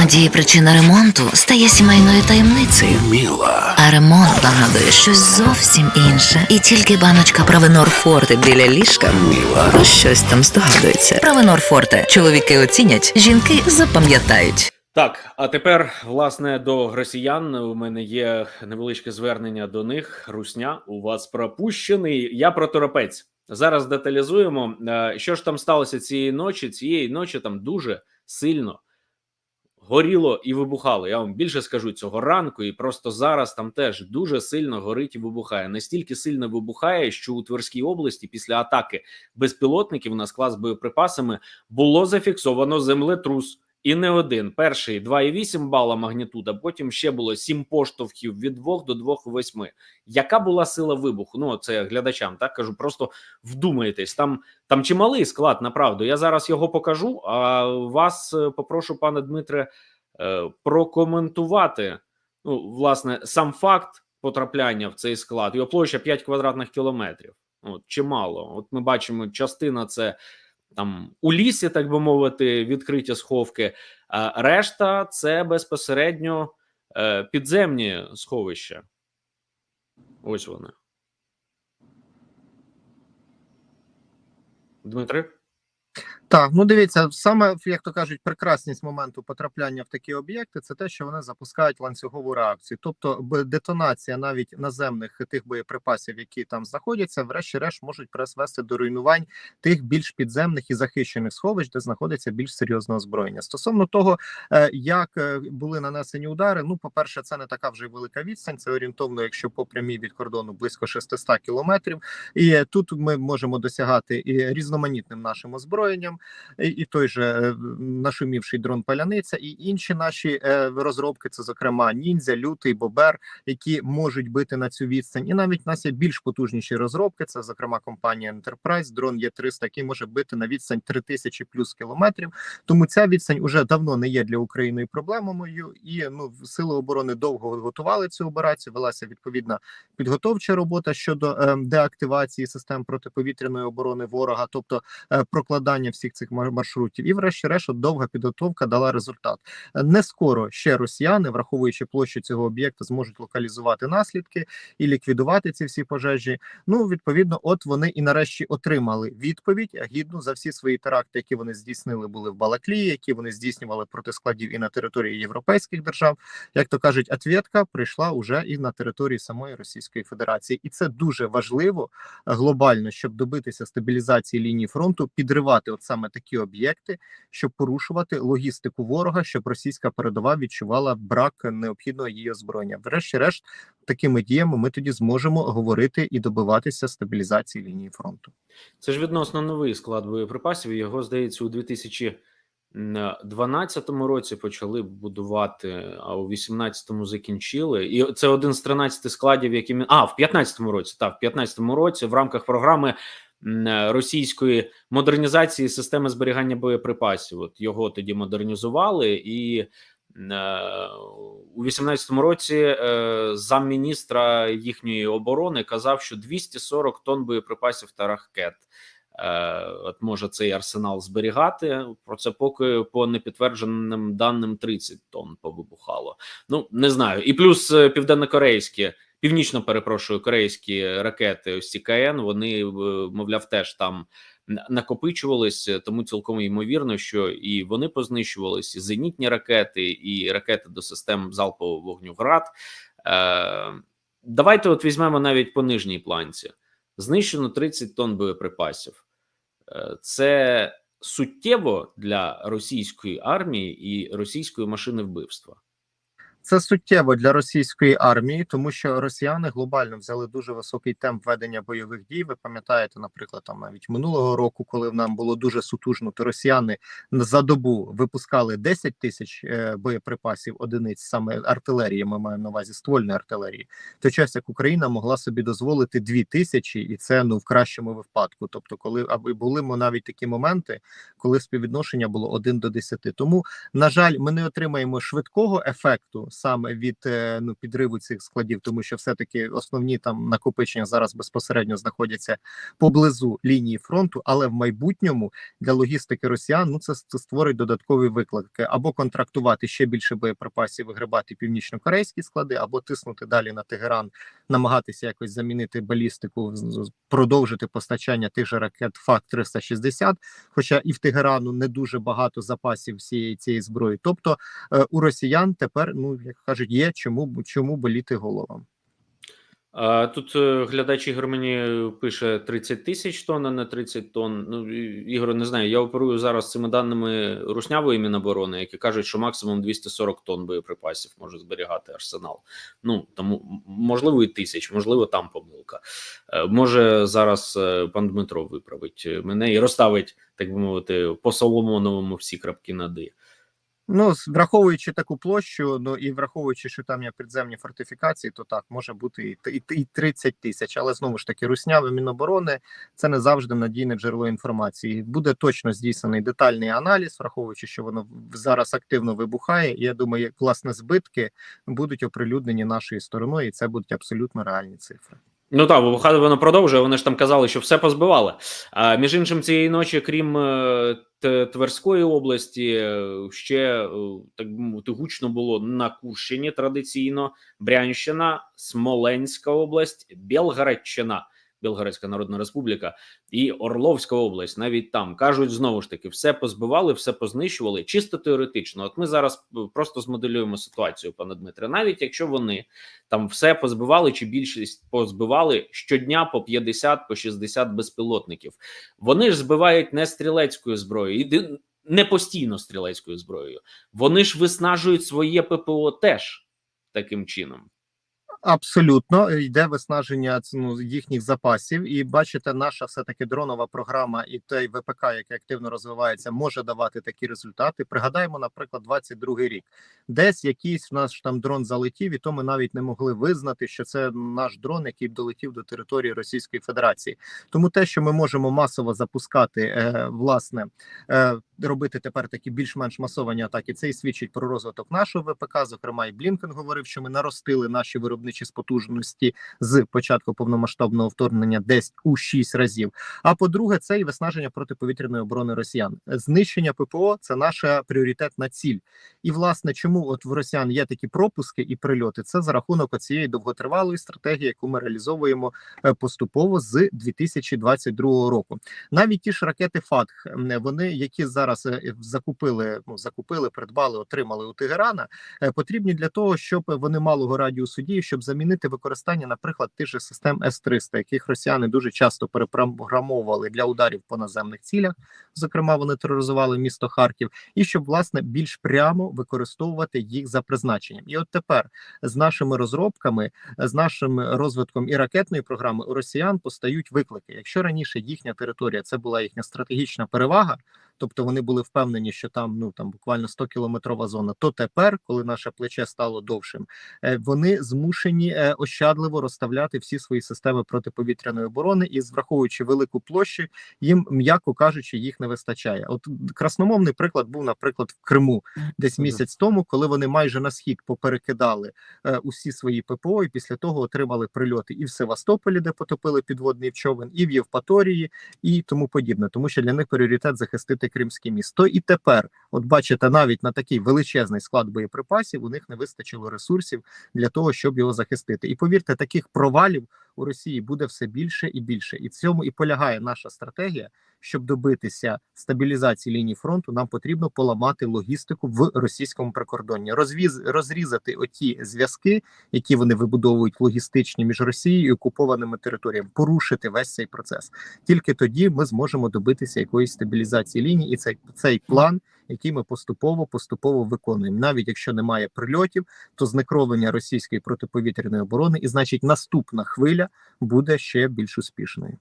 Іноді причина ремонту стає сімейною таємницею. Міла. А ремонт нагадує щось зовсім інше. І тільки баночка Провенор Форте біля ліжка Міла. про щось там здогадується. Провенор Форте. Чоловіки оцінять, жінки запам'ятають. Так, а тепер, власне, до росіян у мене є невеличке звернення до них. Русня, у вас пропущений. Я про торопець. Зараз деталізуємо, Е, що ж там сталося цієї ночі. Цієї ночі там дуже сильно горіло і вибухало. Я вам більше скажу цього ранку, і просто зараз там теж дуже сильно горить і вибухає. Настільки сильно вибухає, що у Тверській області після атаки безпілотників на склад з боєприпасами було зафіксовано землетрус. І не один. Перший 2,8 бала магнітуда, потім ще було 7 поштовхів від 2 до 2,8. Яка була сила вибуху? Ну, це глядачам, так кажу, просто вдумайтесь. Там, там чималий склад, направду. Я зараз його покажу, а вас е, попрошу, пане Дмитре, е, прокоментувати. Ну, власне, сам факт потрапляння в цей склад. Його площа 5 квадратних кілометрів. От, чимало. От ми бачимо, частина це там у лісі, так би мовити, відкриті сховки. А решта це безпосередньо е, підземні сховища. Ось вони. Дмитре? Так, ну дивіться, саме як то кажуть, прекрасність моменту потрапляння в такі об'єкти це те, що вони запускають ланцюгову реакцію, тобто детонація навіть наземних тих боєприпасів, які там знаходяться, врешті-решт можуть призвести до руйнувань тих більш підземних і захищених сховищ, де знаходиться більш серйозне озброєння. Стосовно того, е, як е, були нанесені удари, ну по перше, це не така вже велика відстань. Це орієнтовно, якщо по прямій від кордону близько 600 кілометрів. І тут ми можемо досягати і різноманітним нашим озброєнням, і, той же е, нашумівший дрон Паляниця, і інші наші е, розробки, це зокрема ніндзя, лютий, бобер, які можуть бити на цю відстань. І навіть у нас є більш потужніші розробки. Це зокрема компанія Enterprise, дрон є 300 який може бити на відстань 3000 плюс кілометрів. Тому ця відстань уже давно не є для України проблемою. І ну сили оборони довго готували цю операцію. Велася відповідна підготовча робота щодо е, деактивації систем протиповітряної оборони ворога, тобто е, прокладання всіх цих маршрутів. І, врешті-решт, довга підготовка дала результат. Е, Не скоро ще росіяни, враховуючи площу цього об'єкта, зможуть локалізувати наслідки і ліквідувати ці всі пожежі. Ну, відповідно, от вони і нарешті отримали відповідь гідну за всі свої теракти, які вони здійснили, були в Балаклії, які вони здійснювали проти складів і на території європейських держав. Як то кажуть, ответка прийшла уже і на території самої Російської Федерації, і це дуже важливо е, глобально, щоб добитися стабілізації лінії фронту, підривати от саме такі об'єкти, щоб порушувати логістику ворога, щоб російська передова відчувала брак необхідного її озброєння. Врешті-решт, такими діями ми тоді зможемо говорити і добиватися стабілізації лінії фронту. Це ж відносно новий склад боєприпасів. Його, здається, у 2012 році почали будувати, а у 18-му закінчили. І це один з 13 складів, які а в 15-му році. Так, в 15-му році в рамках програми російської модернізації системи зберігання боєприпасів. От його тоді модернізували і. е, У 18-му році е, замміністра їхньої оборони казав, що 240 тонн боєприпасів та ракет е, от може цей арсенал зберігати. Про це поки по непідтвердженим даним 30 тонн повибухало. Ну не знаю. І плюс е, південнокорейські, північно перепрошую, корейські ракети, ось ці КН, вони, е, мовляв, теж там на- накопичувались, тому цілком ймовірно, що і вони познищувались, і зенітні ракети, і ракети до систем залпового вогню ГРАД. Е, давайте от візьмемо навіть по нижній планці. Знищено 30 тонн боєприпасів. Е, Це суттєво для російської армії і російської машини вбивства. Це суттєво для російської армії, тому що росіяни глобально взяли дуже високий темп ведення бойових дій. Ви пам'ятаєте, наприклад, там навіть минулого року, коли нам було дуже сутужно, то росіяни за добу випускали 10 тисяч е, боєприпасів одиниць, саме артилерії. Ми маємо на увазі ствольної артилерії. Той час як Україна могла собі дозволити 2 тисячі, і це ну в кращому випадку. Тобто, коли аби були навіть такі моменти, коли співвідношення було 1 до 10. Тому на жаль, ми не отримаємо швидкого ефекту саме від е, ну підриву цих складів, тому що все-таки основні там накопичення зараз безпосередньо знаходяться поблизу лінії фронту, але в майбутньому для логістики росіян ну це, це створить додаткові виклики або контрактувати ще більше боєприпасів, вигрибати північно-корейські склади, або тиснути далі на Тегеран, намагатися якось замінити балістику, продовжити постачання тих же ракет ФАК 360 Хоча і в Тегерану не дуже багато запасів всієї цієї зброї. Тобто е, у росіян тепер, ну як кажуть, є чому чому боліти головам. А, тут е, глядач Ігор мені пише 30 тисяч тонн, а не 30 тонн. Ну, Ігор, не знаю, я оперую зараз цими даними руснявої міноборони, які кажуть, що максимум 240 тонн боєприпасів може зберігати арсенал. Ну, тому можливо і тисяч, можливо, там помилка. Е, Може зараз е, пан Дмитро виправить мене і розставить, так би мовити, по Соломоновому всі крапки над «і». Ну враховуючи таку площу, ну і враховуючи, що там є підземні фортифікації, то так може бути і, і, і 30 тисяч. Але знову ж таки, русняве міноборони це не завжди надійне джерело інформації. Буде точно здійснений детальний аналіз, враховуючи, що воно зараз активно вибухає. Я думаю, власне збитки будуть оприлюднені нашою стороною, і це будуть абсолютно реальні цифри. Ну так, хай воно продовжує. Вони ж там казали, що все позбивали. А між іншим, цієї ночі, крім е, Тверської області, е, ще е, так мовити, гучно було на Курщині традиційно, Брянщина, Смоленська область, Білгородщина. Білгородська Народна Республіка і Орловська область, навіть там кажуть знову ж таки, все позбивали, все познищували. Чисто теоретично. От ми зараз е, просто змоделюємо ситуацію, пане Дмитре. Навіть якщо вони там все позбивали, чи більшість позбивали щодня по 50, по 60 безпілотників. Вони ж збивають не стрілецькою зброєю, не постійно стрілецькою зброєю. Вони ж виснажують своє ППО теж таким чином. Абсолютно е, йде виснаження ну, їхніх запасів, і бачите, наша все таки дронова програма і той ВПК, який активно розвивається, може давати такі результати. Пригадаємо, наприклад, 22-й рік, десь якийсь в нас там дрон залетів, і то ми навіть не могли визнати, що це наш дрон, який долетів до території Російської Федерації. Тому те, що ми можемо масово запускати, е, власне, е, робити тепер такі більш-менш масовані атаки, це і свідчить про розвиток нашого ВПК. Зокрема, і Блінкен говорив, що ми наростили наші виробничі спотужності з початку повномасштабного вторгнення десь у 6 разів. А по-друге, це і виснаження протиповітряної оборони росіян. Знищення ППО це наша пріоритетна ціль. І власне, чому от в росіян є такі пропуски і прильоти? Це за рахунок цієї довготривалої стратегії, яку ми реалізовуємо е, поступово з 2022 року. Навіть ті ж ракети ФАТХ, вони, які зараз е, закупили, ну закупили, придбали, отримали у Тегерана, е, потрібні для того, щоб вони малого радіусу дії, щоб замінити використання, наприклад, тих же систем С-300, яких росіяни дуже часто перепрограмовували для ударів по наземних цілях. Зокрема, вони тероризували місто Харків, і щоб власне більш прямо використовувати їх за призначенням. І от тепер з нашими розробками, з нашим розвитком і ракетної програми у росіян постають виклики. Якщо раніше їхня територія це була їхня стратегічна перевага. Тобто вони були впевнені, що там ну там буквально 100 кілометрова зона. То тепер, коли наше плече стало довшим, е, вони змушені е, ощадливо розставляти всі свої системи протиповітряної оборони, і враховуючи велику площу, їм м'яко кажучи, їх не вистачає. От красномовний приклад був, наприклад, в Криму, десь місяць тому, коли вони майже на схід поперекидали е, усі свої ППО, і після того отримали прильоти і в Севастополі, де потопили підводний човен, і в Євпаторії, і тому подібне, тому що для них пріоритет захистити кримське місто. І тепер, от бачите, навіть на такий величезний склад боєприпасів у них не вистачило ресурсів для того, щоб його захистити. І повірте, таких провалів у Росії буде все більше і більше. І в цьому і полягає наша стратегія. Щоб добитися стабілізації лінії фронту, нам потрібно поламати логістику в російському прикордонні, розвіз розрізати оті зв'язки, які вони вибудовують логістичні між Росією і окупованими територіями, порушити весь цей процес. Тільки тоді ми зможемо добитися якоїсь стабілізації лінії, і цей цей план, який ми поступово поступово виконуємо. Навіть якщо немає прильотів, то знекровлення російської протиповітряної оборони, і значить наступна хвиля буде ще більш успішною.